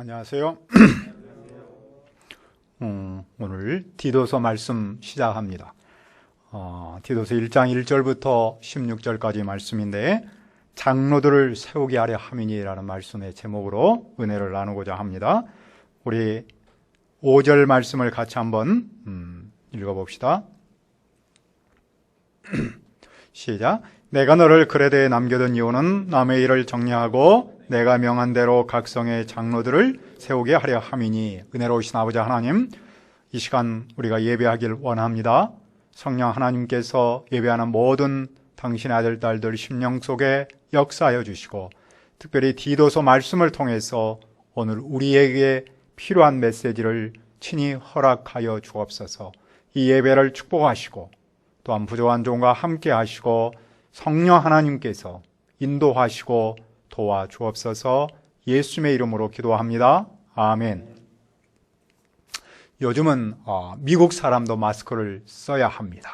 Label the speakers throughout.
Speaker 1: 안녕하세요. 음, 오늘 디도서 말씀 시작합니다. 어, 디도서 1장 1절부터 16절까지 말씀인데 장로들을 세우게 하려 함이니라는 말씀의 제목으로 은혜를 나누고자 합니다. 우리 5절 말씀을 같이 한번 음, 읽어봅시다. 시작. 내가 너를 그레데에 남겨둔 이유는 남의 일을 정리하고 내가 명한 대로 각 성의 장로들을 세우게 하려 함이니 은혜로우신 아버지 하나님 이 시간 우리가 예배하길 원합니다. 성령 하나님께서 예배하는 모든 당신의 아들 딸들 심령 속에 역사하여 주시고 특별히 디도서 말씀을 통해서 오늘 우리에게 필요한 메시지를 친히 허락하여 주옵소서. 이 예배를 축복하시고 또한 부족한 종과 함께 하시고 성령 하나님께서 인도하시고 도와주옵소서 예수님의 이름으로 기도합니다. 아멘. 요즘은 어, 미국 사람도 마스크를 써야 합니다.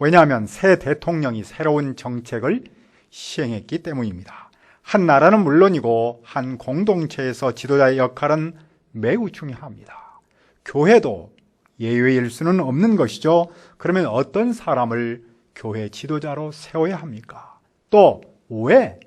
Speaker 1: 왜냐하면 새 대통령이 새로운 정책을 시행했기 때문입니다. 한 나라는 물론이고 한 공동체에서 지도자의 역할은 매우 중요합니다. 교회도 예외일 수는 없는 것이죠. 그러면 어떤 사람을 교회 지도자로 세워야 합니까? 또 왜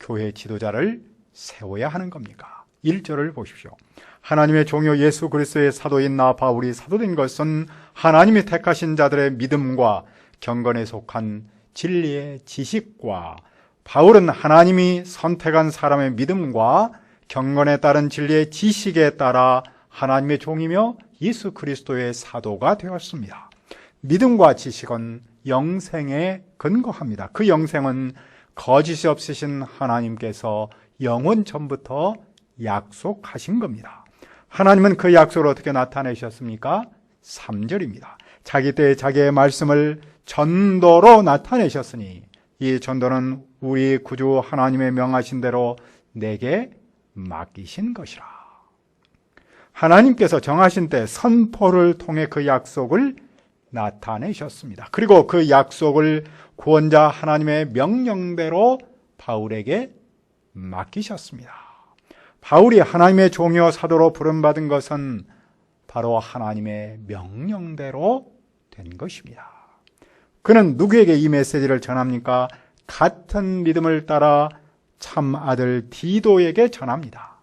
Speaker 1: 교회 지도자를 세워야 하는 겁니까? 1절을 보십시오. 하나님의 종요 예수 그리스도의 사도인 나 바울이 사도된 것은 하나님이 택하신 자들의 믿음과 경건에 속한 진리의 지식과 바울은 하나님이 선택한 사람의 믿음과 경건에 따른 진리의 지식에 따라 하나님의 종이며 예수 그리스도의 사도가 되었습니다. 믿음과 지식은 영생에 근거합니다. 그 영생은 거짓이 없으신 하나님께서 영원 전부터 약속하신 겁니다. 하나님은 그 약속을 어떻게 나타내셨습니까? 3절입니다. 자기 때에 자기의 말씀을 전도로 나타내셨으니 이 전도는 우리 구주 하나님의 명하신 대로 내게 맡기신 것이라. 하나님께서 정하신 때 선포를 통해 그 약속을 나타내셨습니다. 그리고 그 약속을 구원자 하나님의 명령대로 바울에게 맡기셨습니다. 바울이 하나님의 종이요 사도로 부름받은 것은 바로 하나님의 명령대로 된 것입니다. 그는 누구에게 이 메시지를 전합니까? 같은 믿음을 따라 참 아들 디도에게 전합니다.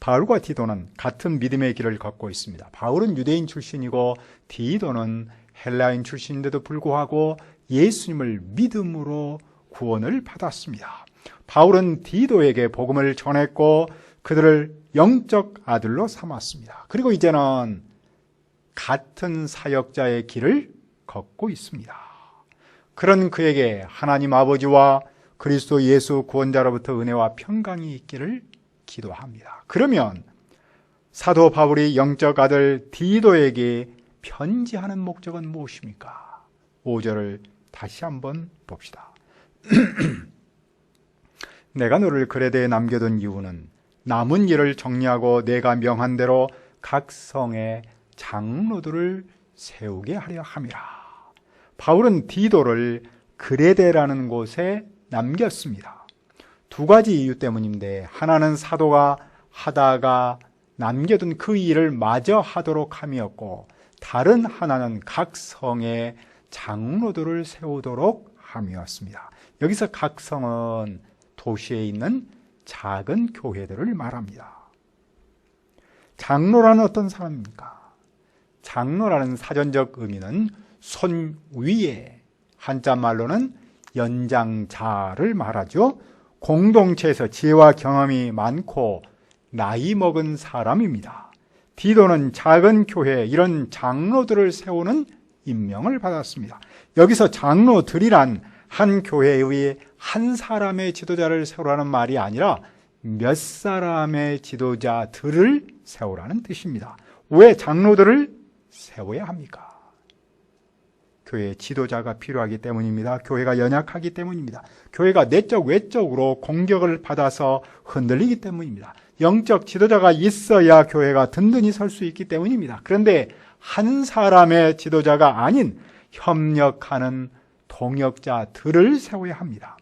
Speaker 1: 바울과 디도는 같은 믿음의 길을 걷고 있습니다. 바울은 유대인 출신이고 디도는 헬라인 출신인데도 불구하고 예수님을 믿음으로 구원을 받았습니다. 바울은 디도에게 복음을 전했고 그들을 영적 아들로 삼았습니다. 그리고 이제는 같은 사역자의 길을 걷고 있습니다. 그런 그에게 하나님 아버지와 그리스도 예수 구원자로부터 은혜와 평강이 있기를 기도합니다. 그러면 사도 바울이 영적 아들 디도에게 편지하는 목적은 무엇입니까? 5절을 다시 한번 봅시다. 내가 너를 그레데에 남겨둔 이유는 남은 일을 정리하고 내가 명한 대로 각 성의 장로들을 세우게 하려 함이라. 바울은 디도를 그레데라는 곳에 남겼습니다. 두 가지 이유 때문인데 하나는 사도가 하다가 남겨둔 그 일을 마저 하도록 함이었고 다른 하나는 각 성의 장로들을 세우도록 함이었습니다. 여기서 각 성은 도시에 있는 작은 교회들을 말합니다. 장로라는 어떤 사람입니까? 장로라는 사전적 의미는 손 위에 한자 말로는 연장자를 말하죠. 공동체에서 지혜와 경험이 많고 나이 먹은 사람입니다. 디도는 작은 교회 이런 장로들을 세우는 임명을 받았습니다. 여기서 장로들이란 한 교회의 한 사람의 지도자를 세우라는 말이 아니라 몇 사람의 지도자들을 세우라는 뜻입니다. 왜 장로들을 세워야 합니까? 교회 지도자가 필요하기 때문입니다. 교회가 연약하기 때문입니다. 교회가 내적 외적으로 공격을 받아서 흔들리기 때문입니다. 영적 지도자가 있어야 교회가 든든히 설 수 있기 때문입니다. 그런데 한 사람의 지도자가 아닌 협력하는 동역자들을 세워야 합니다.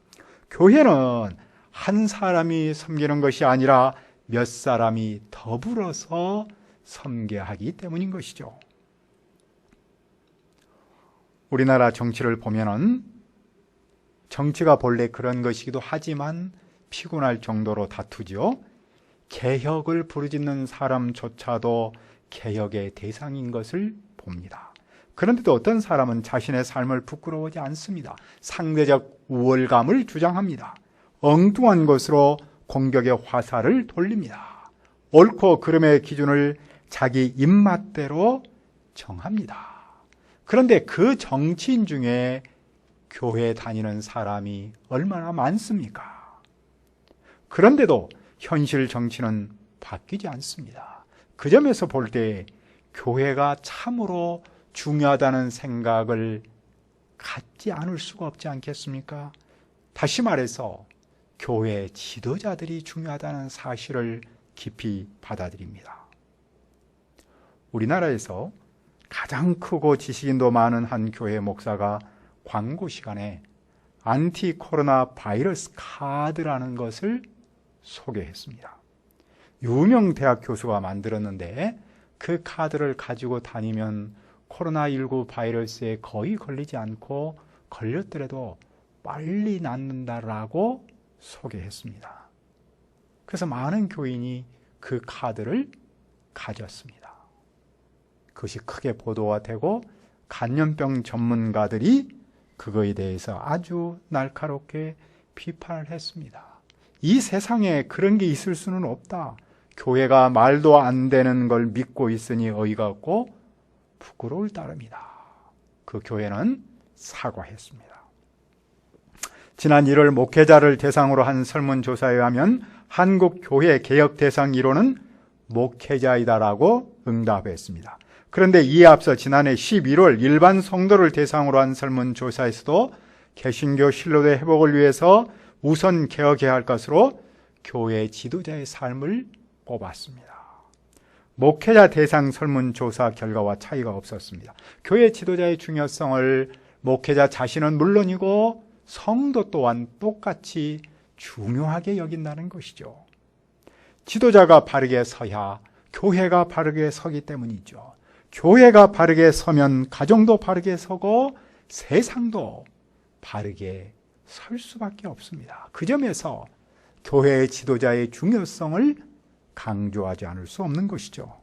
Speaker 1: 교회는 한 사람이 섬기는 것이 아니라 몇 사람이 더불어서 섬겨하기 때문인 것이죠. 우리나라 정치를 보면은 정치가 본래 그런 것이기도 하지만 피곤할 정도로 다투죠. 개혁을 부르짖는 사람조차도 개혁의 대상인 것을 봅니다. 그런데도 어떤 사람은 자신의 삶을 부끄러워하지 않습니다. 상대적 우월감을 주장합니다. 엉뚱한 것으로 공격의 화살을 돌립니다. 옳고 그름의 기준을 자기 입맛대로 정합니다. 그런데 그 정치인 중에 교회 다니는 사람이 얼마나 많습니까? 그런데도 현실 정치는 바뀌지 않습니다. 그 점에서 볼 때 교회가 참으로 중요하다는 생각을 갖지 않을 수가 없지 않겠습니까? 다시 말해서 교회 지도자들이 중요하다는 사실을 깊이 받아들입니다. 우리나라에서 가장 크고 지식인도 많은 한 교회 목사가 광고 시간에 안티 코로나 바이러스 카드라는 것을 소개했습니다. 유명 대학 교수가 만들었는데 그 카드를 가지고 다니면 코로나19 바이러스에 거의 걸리지 않고 걸렸더라도 빨리 낫는다라고 소개했습니다. 그래서 많은 교인이 그 카드를 가졌습니다. 그것이 크게 보도가 되고 간염병 전문가들이 그거에 대해서 아주 날카롭게 비판을 했습니다. 이 세상에 그런 게 있을 수는 없다. 교회가 말도 안 되는 걸 믿고 있으니 어이가 없고 부끄러울 따름이다. 그 교회는 사과했습니다. 지난 1월 목회자를 대상으로 한 설문조사에 하면 한국 교회 개혁 대상 1호는 목회자이다라고 응답했습니다. 그런데 이에 앞서 지난해 11월 일반 성도를 대상으로 한 설문조사에서도 개신교 신로대 회복을 위해서 우선 개혁해야 할 것으로 교회 지도자의 삶을 꼽았습니다. 목회자 대상 설문조사 결과와 차이가 없었습니다. 교회 지도자의 중요성을 목회자 자신은 물론이고 성도 또한 똑같이 중요하게 여긴다는 것이죠. 지도자가 바르게 서야 교회가 바르게 서기 때문이죠. 교회가 바르게 서면 가정도 바르게 서고 세상도 바르게 설 수밖에 없습니다. 그 점에서 교회의 지도자의 중요성을 강조하지 않을 수 없는 것이죠.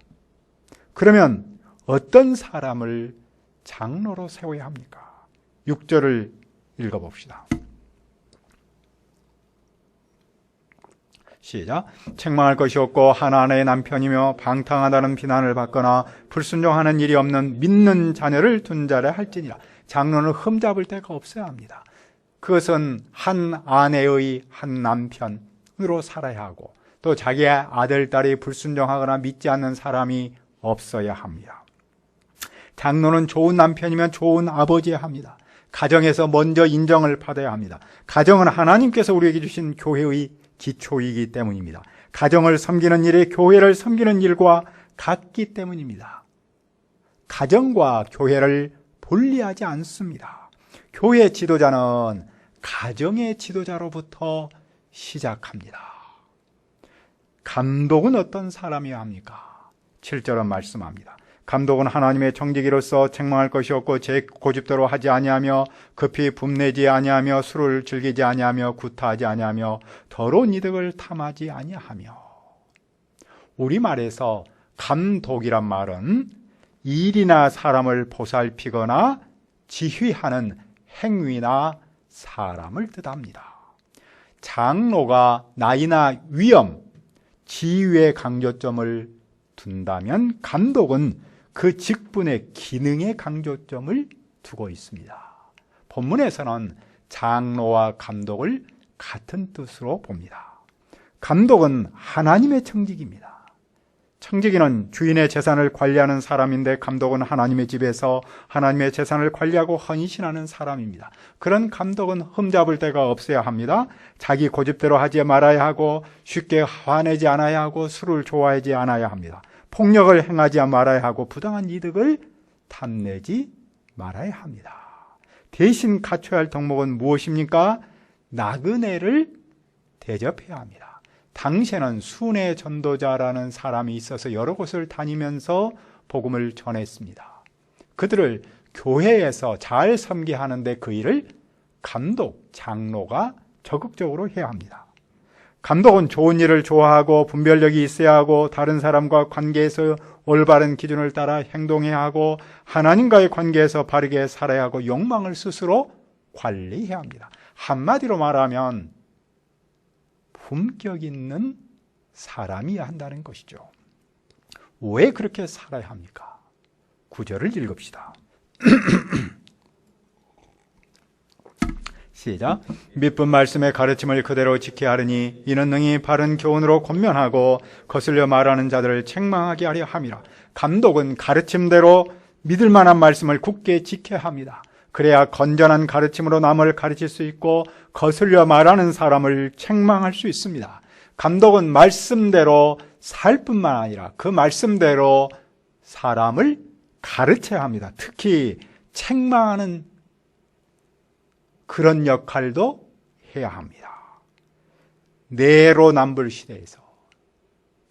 Speaker 1: 그러면 어떤 사람을 장로로 세워야 합니까? 6절을 읽어봅시다. 시작. 책망할 것이 없고 하나님의 남편이며 방탕하다는 비난을 받거나 불순종하는 일이 없는 믿는 자녀를 둔 자라 할지니라. 장로는 흠잡을 데가 없어야 합니다. 그것은 한 아내의 한 남편으로 살아야 하고 또 자기의 아들, 딸이 불순종하거나 믿지 않는 사람이 없어야 합니다. 장로는 좋은 남편이면 좋은 아버지야 합니다. 가정에서 먼저 인정을 받아야 합니다. 가정은 하나님께서 우리에게 주신 교회의 기초이기 때문입니다. 가정을 섬기는 일이 교회를 섬기는 일과 같기 때문입니다. 가정과 교회를 분리하지 않습니다. 교회 지도자는 가정의 지도자로부터 시작합니다. 감독은 어떤 사람이어야 합니까? 7절은 말씀합니다. 감독은 하나님의 정직이로서 책망할 것이 없고 제 고집대로 하지 아니하며 급히 붐내지 아니하며 술을 즐기지 아니하며 구타하지 아니하며 더러운 이득을 탐하지 아니하며 우리말에서 감독이란 말은 일이나 사람을 보살피거나 지휘하는 행위나 사람을 뜻합니다. 장로가 나이나 위험, 지위의 강조점을 둔다면 감독은 그 직분의 기능의 강조점을 두고 있습니다. 본문에서는 장로와 감독을 같은 뜻으로 봅니다. 감독은 하나님의 청직입니다. 청지기는 주인의 재산을 관리하는 사람인데 감독은 하나님의 집에서 하나님의 재산을 관리하고 헌신하는 사람입니다. 그런 감독은 흠잡을 데가 없어야 합니다. 자기 고집대로 하지 말아야 하고 쉽게 화내지 않아야 하고 술을 좋아하지 않아야 합니다. 폭력을 행하지 말아야 하고 부당한 이득을 탐내지 말아야 합니다. 대신 갖춰야 할 덕목은 무엇입니까? 나그네를 대접해야 합니다. 당시에는 순회 전도자라는 사람이 있어서 여러 곳을 다니면서 복음을 전했습니다. 그들을 교회에서 잘 섬게 하는데 그 일을 감독, 장로가 적극적으로 해야 합니다. 감독은 좋은 일을 좋아하고 분별력이 있어야 하고 다른 사람과 관계에서 올바른 기준을 따라 행동해야 하고 하나님과의 관계에서 바르게 살아야 하고 욕망을 스스로 관리해야 합니다. 한마디로 말하면 품격 있는 사람이야 한다는 것이죠. 왜 그렇게 살아야 합니까? 구절을 읽읍시다. 시작. 믿분 말씀의 가르침을 그대로 지켜야 하느니 이는 능히 바른 교훈으로 권면하고 거슬려 말하는 자들을 책망하게 하려 함이라. 감독은 가르침대로 믿을 만한 말씀을 굳게 지켜야 합니다. 그래야 건전한 가르침으로 남을 가르칠 수 있고 거슬려 말하는 사람을 책망할 수 있습니다. 감독은 말씀대로 살 뿐만 아니라 그 말씀대로 사람을 가르쳐야 합니다. 특히 책망하는 그런 역할도 해야 합니다. 내로남불 시대에서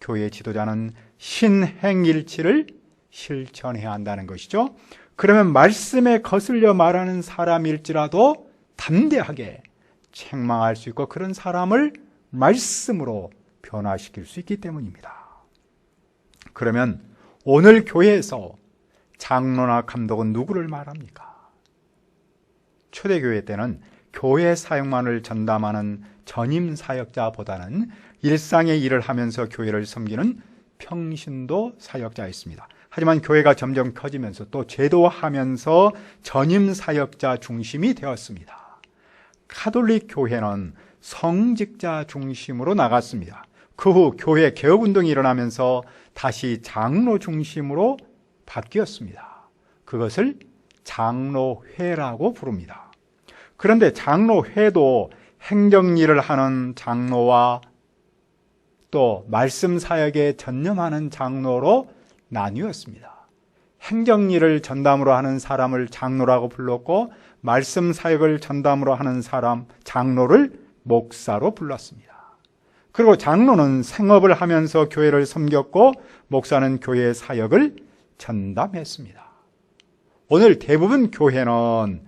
Speaker 1: 교회 지도자는 신행일치를 실천해야 한다는 것이죠. 그러면 말씀에 거슬려 말하는 사람일지라도 담대하게 책망할 수 있고 그런 사람을 말씀으로 변화시킬 수 있기 때문입니다. 그러면 오늘 교회에서 장로나 감독은 누구를 말합니까? 초대교회 때는 교회 사역만을 전담하는 전임 사역자보다는 일상의 일을 하면서 교회를 섬기는 평신도 사역자였습니다. 하지만 교회가 점점 커지면서 또 제도하면서 전임 사역자 중심이 되었습니다. 카톨릭 교회는 성직자 중심으로 나갔습니다. 그 후 교회 개혁 운동이 일어나면서 다시 장로 중심으로 바뀌었습니다. 그것을 장로회라고 부릅니다. 그런데 장로회도 행정 일을 하는 장로와 또 말씀 사역에 전념하는 장로로 나뉘었습니다. 행정일을 전담으로 하는 사람을 장로라고 불렀고 말씀 사역을 전담으로 하는 사람 장로를 목사로 불렀습니다. 그리고 장로는 생업을 하면서 교회를 섬겼고 목사는 교회 사역을 전담했습니다. 오늘 대부분 교회는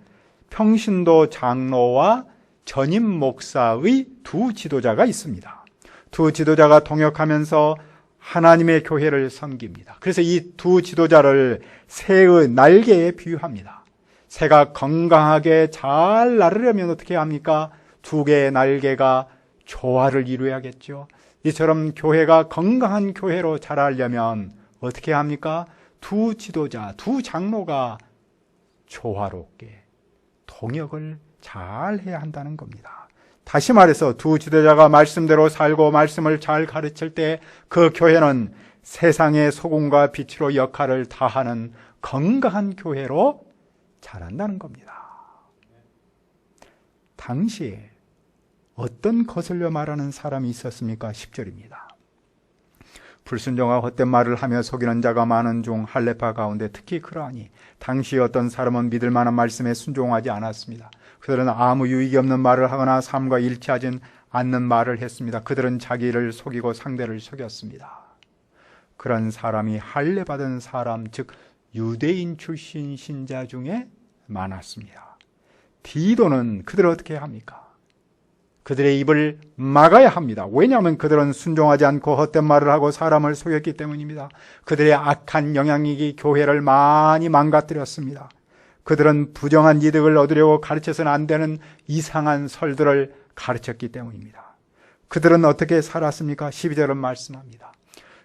Speaker 1: 평신도 장로와 전임 목사의 두 지도자가 있습니다. 두 지도자가 동역하면서 하나님의 교회를 섬깁니다. 그래서 이 두 지도자를 새의 날개에 비유합니다. 새가 건강하게 잘 나르려면 어떻게 합니까? 두 개의 날개가 조화를 이루어야겠죠. 이처럼 교회가 건강한 교회로 자라려면 어떻게 합니까? 두 지도자, 두 장로가 조화롭게 통역을 잘 해야 한다는 겁니다. 다시 말해서 두 지도자가 말씀대로 살고 말씀을 잘 가르칠 때 그 교회는 세상의 소금과 빛으로 역할을 다하는 건강한 교회로 자란다는 겁니다. 당시에 어떤 거슬려 말하는 사람이 있었습니까? 10절입니다. 불순종과 헛된 말을 하며 속이는 자가 많은 중 할례파 가운데 특히 그러하니 당시 어떤 사람은 믿을 만한 말씀에 순종하지 않았습니다. 그들은 아무 유익이 없는 말을 하거나 삶과 일치하진 않는 말을 했습니다. 그들은 자기를 속이고 상대를 속였습니다. 그런 사람이 할례 받은 사람 즉 유대인 출신 신자 중에 많았습니다. 디도는 그들을 어떻게 합니까? 그들의 입을 막아야 합니다. 왜냐하면 그들은 순종하지 않고 헛된 말을 하고 사람을 속였기 때문입니다. 그들의 악한 영향력이 교회를 많이 망가뜨렸습니다. 그들은 부정한 이득을 얻으려고 가르쳐서는 안 되는 이상한 설들을 가르쳤기 때문입니다. 그들은 어떻게 살았습니까? 12절은 말씀합니다.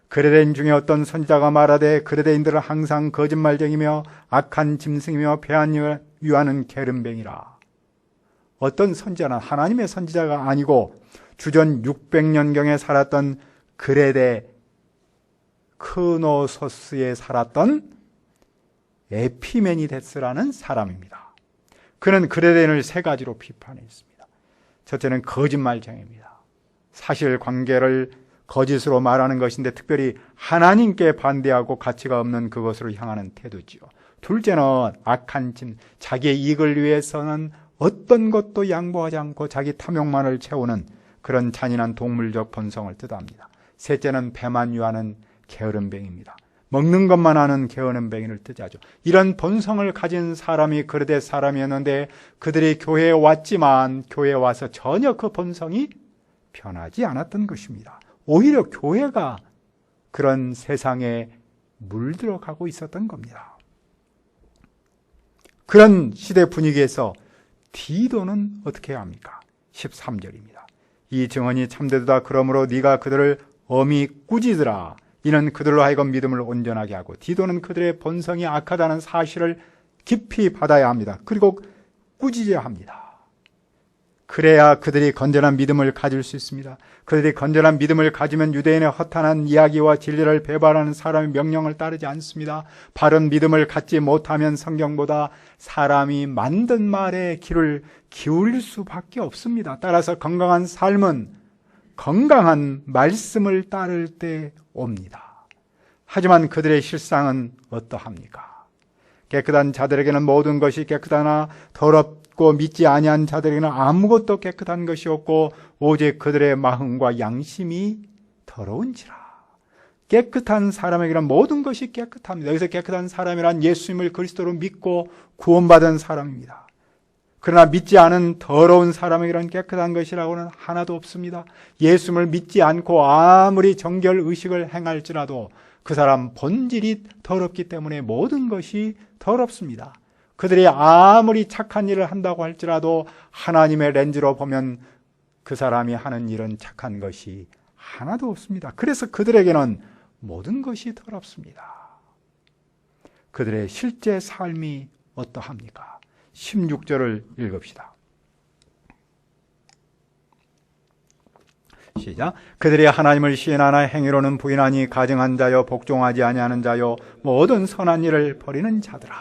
Speaker 1: 그레데인 중에 어떤 선지자가 말하되 그레데인들은 항상 거짓말쟁이며 악한 짐승이며 배한 유하는 게름뱅이라. 어떤 선지자는 하나님의 선지자가 아니고 주전 600년경에 살았던 그레데 크노소스에 살았던 에피메니데스라는 사람입니다. 그는 그레덴을 세 가지로 비판했습니다. 첫째는 거짓말쟁입니다. 사실 관계를 거짓으로 말하는 것인데 특별히 하나님께 반대하고 가치가 없는 그것으로 향하는 태도지요. 둘째는 악한 짐, 자기의 이익을 위해서는 어떤 것도 양보하지 않고 자기 탐욕만을 채우는 그런 잔인한 동물적 본성을 뜻합니다. 셋째는 배만 유하는 게으름뱅입니다. 먹는 것만 하는 게으름뱅이를 뜻하죠. 이런 본성을 가진 사람이 그르되 사람이었는데 그들이 교회에 왔지만 교회에 와서 전혀 그 본성이 변하지 않았던 것입니다. 오히려 교회가 그런 세상에 물들어 가고 있었던 겁니다. 그런 시대 분위기에서 디도는 어떻게 합니까? 13절입니다. 이 증언이 참되도다 그러므로 네가 그들을 엄히 꾸짖으라 이는 그들로 하여금 믿음을 온전하게 하고 디도는 그들의 본성이 악하다는 사실을 깊이 받아야 합니다. 그리고 꾸짖어야 합니다. 그래야 그들이 건전한 믿음을 가질 수 있습니다. 그들이 건전한 믿음을 가지면 유대인의 허탄한 이야기와 진리를 배반하는 사람의 명령을 따르지 않습니다. 바른 믿음을 갖지 못하면 성경보다 사람이 만든 말에 귀를 기울일 수밖에 없습니다. 따라서 건강한 삶은 건강한 말씀을 따를 때 옵니다. 하지만 그들의 실상은 어떠합니까? 깨끗한 자들에게는 모든 것이 깨끗하나 더럽고 믿지 아니한 자들에게는 아무것도 깨끗한 것이 없고 오직 그들의 마음과 양심이 더러운지라. 깨끗한 사람에게는 모든 것이 깨끗합니다. 여기서 깨끗한 사람이란 예수님을 그리스도로 믿고 구원받은 사람입니다. 그러나 믿지 않은 더러운 사람에게는 깨끗한 것이라고는 하나도 없습니다. 예수님을 믿지 않고 아무리 정결 의식을 행할지라도 그 사람 본질이 더럽기 때문에 모든 것이 더럽습니다. 그들이 아무리 착한 일을 한다고 할지라도 하나님의 렌즈로 보면 그 사람이 하는 일은 착한 것이 하나도 없습니다. 그래서 그들에게는 모든 것이 더럽습니다. 그들의 실제 삶이 어떠합니까? 16절을 읽읍시다. 시작. 그들이 하나님을 시인하나 행위로는 부인하니 가증한 자요 복종하지 아니하는 자요 모든 선한 일을 버리는 자들아.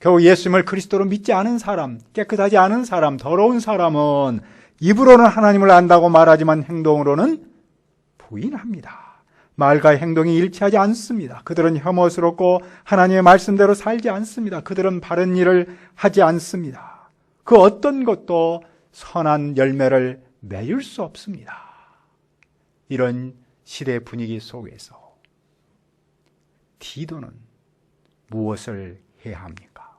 Speaker 1: 겨우 예수님을 그리스도로 믿지 않은 사람, 깨끗하지 않은 사람, 더러운 사람은 입으로는 하나님을 안다고 말하지만 행동으로는 부인합니다. 말과 행동이 일치하지 않습니다. 그들은 혐오스럽고 하나님의 말씀대로 살지 않습니다. 그들은 바른 일을 하지 않습니다. 그 어떤 것도 선한 열매를 맺을 수 없습니다. 이런 시대 분위기 속에서 디도는 무엇을 해야 합니까?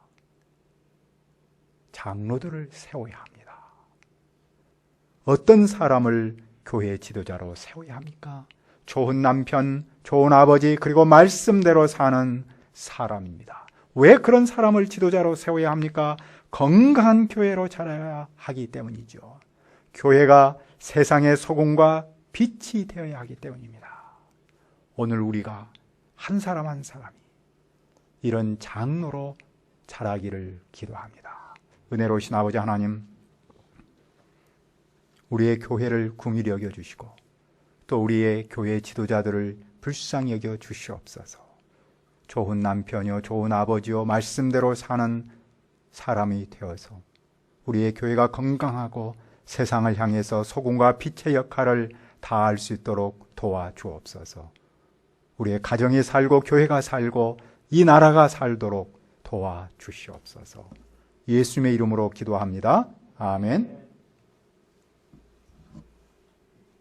Speaker 1: 장로들을 세워야 합니다. 어떤 사람을 교회 지도자로 세워야 합니까? 좋은 남편, 좋은 아버지, 그리고 말씀대로 사는 사람입니다. 왜 그런 사람을 지도자로 세워야 합니까? 건강한 교회로 자라야 하기 때문이죠. 교회가 세상의 소금과 빛이 되어야 하기 때문입니다. 오늘 우리가 한 사람 한 사람이 이런 장로로 자라기를 기도합니다. 은혜로우신 아버지 하나님, 우리의 교회를 궁일히 여겨주시고, 또 우리의 교회 지도자들을 불쌍히 여겨 주시옵소서. 좋은 남편이요, 좋은 아버지요, 말씀대로 사는 사람이 되어서 우리의 교회가 건강하고 세상을 향해서 소금과 빛의 역할을 다할 수 있도록 도와주옵소서. 우리의 가정이 살고 교회가 살고 이 나라가 살도록 도와주시옵소서. 예수님의 이름으로 기도합니다. 아멘.